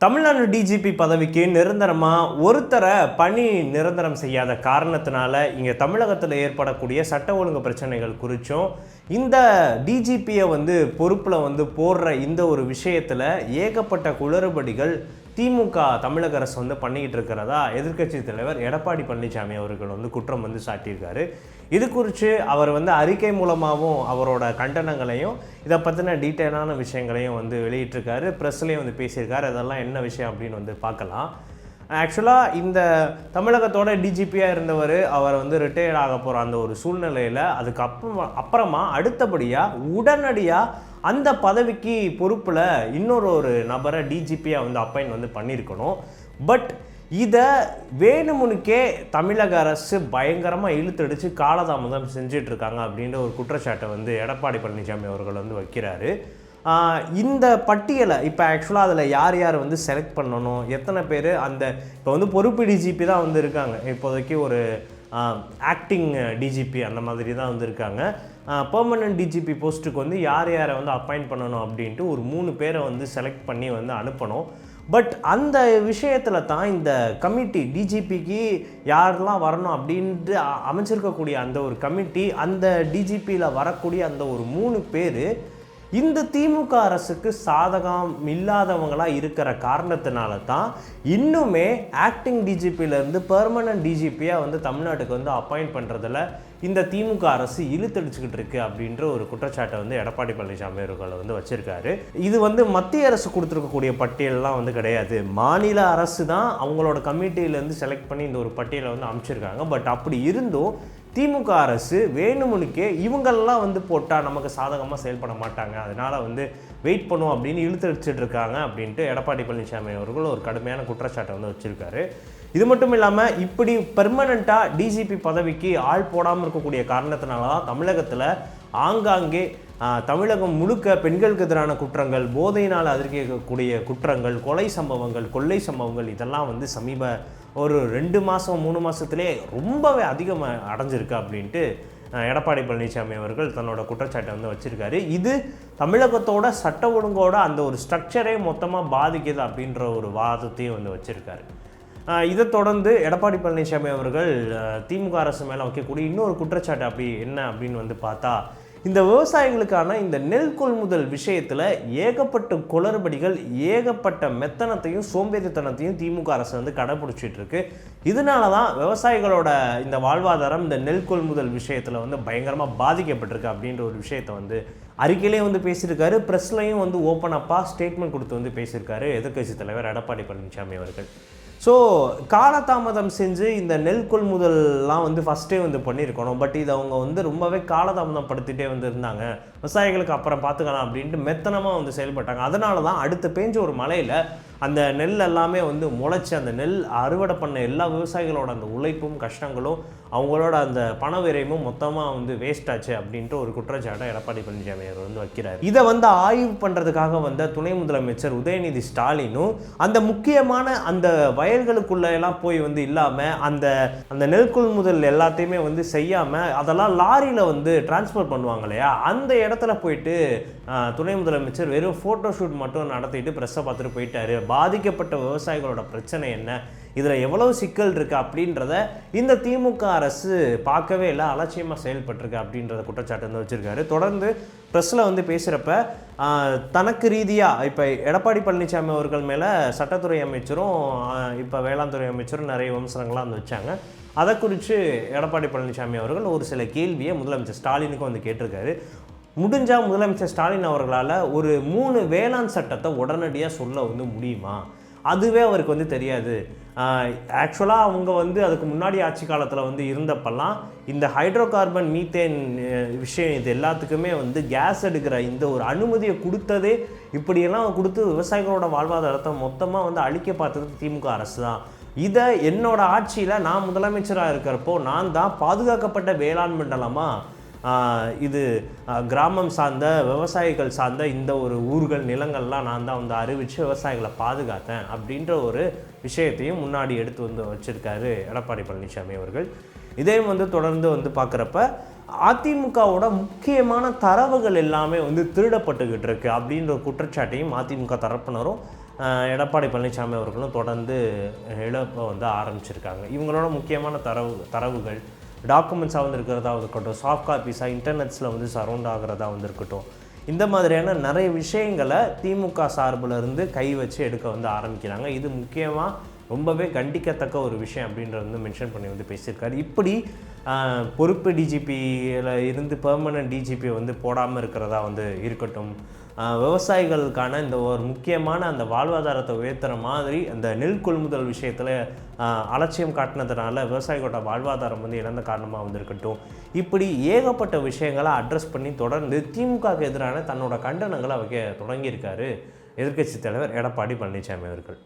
Tamil Nadu DGP பதவிக்கு நிரந்தரமாக ஒருத்தரை பணி நிரந்தரம் செய்யாத காரணத்தினால இங்கே தமிழகத்தில் ஏற்படக்கூடிய சட்ட ஒழுங்கு பிரச்சனைகள் குறித்தும் இந்த டிஜிபியை வந்து பொறுப்பில் வந்து போடுற இந்த ஒரு விஷயத்தில் ஏகப்பட்ட குளறுபடிகள் திமுக தமிழக அரசு வந்து பண்ணிக்கிட்டு இருக்கிறதா எதிர்க்கட்சி தலைவர் எடப்பாடி பழனிசாமி அவர்கள் வந்து குற்றம் வந்து சாட்டியிருக்காரு. இது குறித்து அவர் வந்து அறிக்கை மூலமாகவும் அவரோட கண்டனங்களையும் இதை பற்றின டீட்டெயிலான விஷயங்களையும் வந்து வெளியிட்டிருக்காரு. ப்ரெஸ்லேயும் வந்து பேசியிருக்காரு. அதெல்லாம் என்ன விஷயம் அப்படின்னு வந்து பார்க்கலாம். ஆக்சுவலாக இந்த தமிழகத்தோட டிஜிபியாக இருந்தவர் அவர் வந்து ரிட்டையர்ட் ஆக போகிற அந்த ஒரு சூழ்நிலையில் அதுக்கப்புறம் அப்புறமா அடுத்தபடியாக உடனடியாக அந்த பதவிக்கு பொறுப்பில் இன்னொரு ஒரு நபரை டிஜிபியாக வந்து அப்பாயின் வந்து பண்ணியிருக்கணும். பட் இதை வேணுமுனுக்கே தமிழக அரசு பயங்கரமாக இழுத்தடிச்சு காலதாமதம் செஞ்சிட்ருக்காங்க அப்படின்ற ஒரு குற்றச்சாட்டை வந்து எடப்பாடி பழனிசாமி அவர்கள் வந்து வைக்கிறாரு. இந்த பட்டியலை இப்போ ஆக்சுவலாக அதில் யார் யார் வந்து செலக்ட் பண்ணணும்? எத்தனை பேர்? அந்த இப்போ வந்து பொறுப்பு டிஜிபி தான் வந்து இருக்காங்க. இப்போதைக்கு ஒரு ஆக்டிங் டிஜிபி அந்த மாதிரி தான் வந்து இருக்காங்க. பெர்மனன்ட் டிஜிபி போஸ்ட்டுக்கு வந்து யார் யாரை வந்து அப்பாயிண்ட் பண்ணணும் அப்படின்ட்டு ஒரு மூணு பேரை வந்து செலக்ட் பண்ணி வந்து அனுப்பணும். பட் அந்த விஷயத்தில் தான் இந்த கமிட்டி டிஜிபிக்கு யாரெல்லாம் வரணும் அப்படின்ட்டு அமைச்சிருக்கக்கூடிய அந்த ஒரு கமிட்டி அந்த டிஜிபியில் வரக்கூடிய அந்த ஒரு மூணு பேர் இந்த திமுக அரசுக்கு சாதகம் இல்லாதவங்களாக இருக்கிற காரணத்தினால தான் இன்னுமே ஆக்டிங் டிஜிபியிலேருந்து பெர்மனன்ட் டிஜிபியாக வந்து தமிழ்நாட்டுக்கு வந்து அப்பாயிண்ட் பண்ணுறதில் இந்த திமுக அரசு இழுத்தடிச்சுக்கிட்டு இருக்கு அப்படின்ற ஒரு குற்றச்சாட்டை வந்து எடப்பாடி பழனிசாமி அவர்கள் வந்து வச்சிருக்காரு. இது வந்து மத்திய அரசு கொடுத்துருக்கக்கூடிய பட்டியல்லாம் வந்து கிடையாது. மாநில அரசு தான் அவங்களோட கமிட்டியிலேருந்து செலக்ட் பண்ணி இந்த ஒரு பட்டியலை வந்து அமைச்சிருக்காங்க. பட் அப்படி இருந்தும் திமுக அரசு வேணுமுனுக்கே இவங்கெல்லாம் வந்து போட்டால் நமக்கு சாதகமாக செயல்பட மாட்டாங்க. அதனால் வந்து வெயிட் பண்ணும் அப்படின்னு இழுத்தடிச்சிட்டு இருக்காங்க அப்படின்ட்டு எடப்பாடி பழனிசாமி அவர்கள் ஒரு கடுமையான குற்றச்சாட்டை வந்து வச்சுருக்காரு. இது மட்டும் இல்லாமல் இப்படி பெர்மனண்ட்டாக டிஜிபி பதவிக்கு ஆள் போடாமல் இருக்கக்கூடிய காரணத்தினால தான் தமிழகத்தில் ஆங்காங்கே தமிழகம் முழுக்க பெண்களுக்கு எதிரான குற்றங்கள் போதையினால் அதிர்க்கக்கூடிய குற்றங்கள் கொலை சம்பவங்கள் கொள்ளை சம்பவங்கள் இதெல்லாம் வந்து சமீப ஒரு ரெண்டு மாதம் மூணு மாதத்துலேயே ரொம்பவே அதிகமாக அடைஞ்சிருக்கு அப்படின்ட்டு எடப்பாடி பழனிசாமி அவர்கள் தன்னோட குற்றச்சாட்டை வந்து வச்சுருக்காரு. இது தமிழகத்தோட சட்ட ஒழுங்கோட அந்த ஒரு ஸ்ட்ரக்சரே மொத்தமாக பாதிக்குது அப்படின்ற ஒரு வாதத்தையும் வந்து வச்சுருக்காரு. இதை தொடர்ந்து எடப்பாடி பழனிசாமி அவர்கள் திமுக அரசு மேலே வைக்கக்கூடிய இன்னொரு குற்றச்சாட்டு அப்படி என்ன அப்படின்னு வந்து பார்த்தா இந்த விவசாயிகளுக்கான இந்த நெல் கொள்முதல் விஷயத்தில் ஏகப்பட்ட குளறுபடிகள் ஏகப்பட்ட மெத்தனத்தையும் சோம்பேறித்தனத்தையும் திமுக அரசு வந்து கடைபிடிச்சிட்டு இருக்கு. இதனால தான் விவசாயிகளோட இந்த வாழ்வாதாரம் இந்த நெல் கொள்முதல் விஷயத்தில் வந்து பயங்கரமாக பாதிக்கப்பட்டிருக்கு அப்படின்ற ஒரு விஷயத்தை வந்து அறிக்கையிலேயே வந்து பேசியிருக்காரு. ப்ரெஸ்லையும் வந்து ஓப்பன் அப்பாக ஸ்டேட்மெண்ட் கொடுத்து வந்து பேசியிருக்காரு எதிர்க்கட்சி தலைவர் எடப்பாடி பழனிசாமி அவர்கள். ஸோ காலதாமதம் செஞ்சு இந்த நெல் கொள்முதல்லாம் வந்து ஃபஸ்ட்டே வந்து பண்ணியிருக்கணும். பட் இது அவங்க வந்து ரொம்பவே காலதாமதம் படுத்திட்டே வந்து இருந்தாங்க. விவசாயிகளுக்கு அப்புறம் பார்த்துக்கலாம் அப்படின்ட்டு மெத்தனமாக வந்து செயல்பட்டாங்க. அதனால தான் அடுத்து பேஞ்ச ஒரு மலையில் அந்த நெல் எல்லாமே வந்து முளைச்சி அந்த நெல் அறுவடை பண்ண எல்லா விவசாயிகளோட அந்த உழைப்பும் கஷ்டங்களும் அவங்களோட அந்த பண விரயமும் மொத்தமாக வந்து வேஸ்ட் ஆச்சு அப்படின்ட்டு ஒரு குற்றச்சாட்டை எடப்பாடி பழனிசாமி அவர் வந்து வைக்கிறார். இதை வந்து ஆய்வு பண்ணுறதுக்காக வந்த துணை முதலமைச்சர் உதயநிதி ஸ்டாலினும் அந்த முக்கியமான அந்த வயல்களுக்குள்ள எல்லாம் போய் வந்து இல்லாமல் அந்த அந்த நெல் கொள்முதல் எல்லாத்தையுமே வந்து செய்யாமல் அதெல்லாம் லாரியில் வந்து டிரான்ஸ்ஃபர் பண்ணுவாங்க இல்லையா? அந்த இடத்துல போயிட்டு துணை முதலமைச்சர் வெறும் ஃபோட்டோ ஷூட் மட்டும் நடத்திட்டு ப்ரெஸ்ஸை பார்த்துட்டு போயிட்டாரு பாதிக்கப்பட்ட விவசாயிகளோட பிரச்சனை என்ன? இதில் எவ்வளோ சிக்கல் இருக்குது அப்படின்றத இந்த திமுக அரசு பார்க்கவே இல்லை அலட்சியமாக செயல்பட்டிருக்கு அப்படின்றத குற்றச்சாட்டு வந்து வச்சுருக்காரு. தொடர்ந்து ப்ரெஸ்ஸில் வந்து பேசுகிறப்ப தனக்கு ரீதியாக இப்போ எடப்பாடி பழனிசாமி அவர்கள் மேலே சட்டத்துறை அமைச்சரும் இப்போ வேளாண் துறை அமைச்சரும் நிறைய விமர்சனங்கள்லாம் வந்து வச்சாங்க. அதை குறித்து எடப்பாடி பழனிசாமி அவர்கள் ஒரு சில கேள்வியை முதலமைச்சர் ஸ்டாலினுக்கும் வந்து கேட்டிருக்காரு. முடிஞ்சால் முதலமைச்சர் ஸ்டாலின் அவர்களால் ஒரு மூணு வேளாண் சட்டத்தை உடனடியாக சொல்ல வந்து முடியுமா? அதுவே அவருக்கு வந்து தெரியாது. ஆக்சுவலாக அவங்க வந்து அதுக்கு முன்னாடி ஆட்சி காலத்தில் வந்து இருந்தப்பெல்லாம் இந்த ஹைட்ரோ கார்பன் மீத்தேன் விஷயம் இது எல்லாத்துக்குமே வந்து கேஸ் எடுக்கிற இந்த ஒரு அனுமதியை கொடுத்ததே இப்படியெல்லாம் கொடுத்து விவசாயிகளோட வாழ்வாதாரத்தை மொத்தமாக வந்து அழிக்க பார்த்தது திமுக அரசு தான். இதை என்னோடய ஆட்சியில் நான் முதலமைச்சராக இருக்கிறப்போ நான் தான் பாதுகாக்கப்பட்ட வேளாண் மண்டலமாக இது கிராமம் சார்ந்த விவசாயிகள் சார்ந்த இந்த ஒரு ஊர்கள் நிலங்கள்லாம் நான் தான் வந்து அறிவித்து விவசாயிகளை பாதுகாத்தேன் அப்படின்ற ஒரு விஷயத்தையும் முன்னாடி எடுத்து வந்து வச்சுருக்காரு எடப்பாடி பழனிசாமி அவர்கள். இதையும் வந்து தொடர்ந்து வந்து பார்க்குறப்ப அதிமுகவோட முக்கியமான தரவுகள் எல்லாமே வந்து திருடப்பட்டுக்கிட்டு இருக்குது அப்படின்ற குற்றச்சாட்டையும் அதிமுக தரப்பினரும் எடப்பாடி பழனிசாமி அவர்களும் தொடர்ந்து இழப்பை வந்து ஆரம்பிச்சிருக்காங்க. இவங்களோட முக்கியமான தரவு தரவுகள் டாக்குமெண்ட்ஸாக வந்து இருக்கிறதா இருக்கட்டும் சாஃப்ட் காப்பீஸாக இன்டர்நெட்ஸில் வந்து சரௌண்ட் ஆகிறதா வந்து இருக்கட்டும் இந்த மாதிரியான நிறைய விஷயங்களை திமுக சார்புல இருந்து கை வச்சு எடுக்க வந்து ஆரம்பிக்கிறாங்க. இது முக்கியமாக ரொம்பவே கண்டிக்கத்தக்க ஒரு விஷயம் அப்படின்றத வந்து மென்ஷன் பண்ணி வந்து பேசியிருக்காரு. இப்படி பொறுப்பு டிஜிபியில் இருந்து பெர்மனன்ட் டிஜிபி வந்து போடாமல் இருக்கிறதா வந்து இருக்கட்டும் விவசாயிகளுக்கான இந்த ஒரு முக்கியமான அந்த வாழ்வாதாரத்தை உயர்த்துற மாதிரி அந்த நெல் கொள்முதல் விஷயத்தில் அலட்சியம் காட்டினதுனால விவசாயிகளோட வாழ்வாதாரம் வந்து இழந்த காரணமாக வந்திருக்கட்டும். இப்படி ஏகப்பட்ட விஷயங்களை அட்ரஸ் பண்ணி தொடர்ந்து திமுகவுக்கு எதிரான தன்னோட கண்டனங்களை வைக்க தொடங்கியிருக்காரு. எதிர்க்கட்சி தலைவர் எடப்பாடி பழனிசாமி அவர்கள்.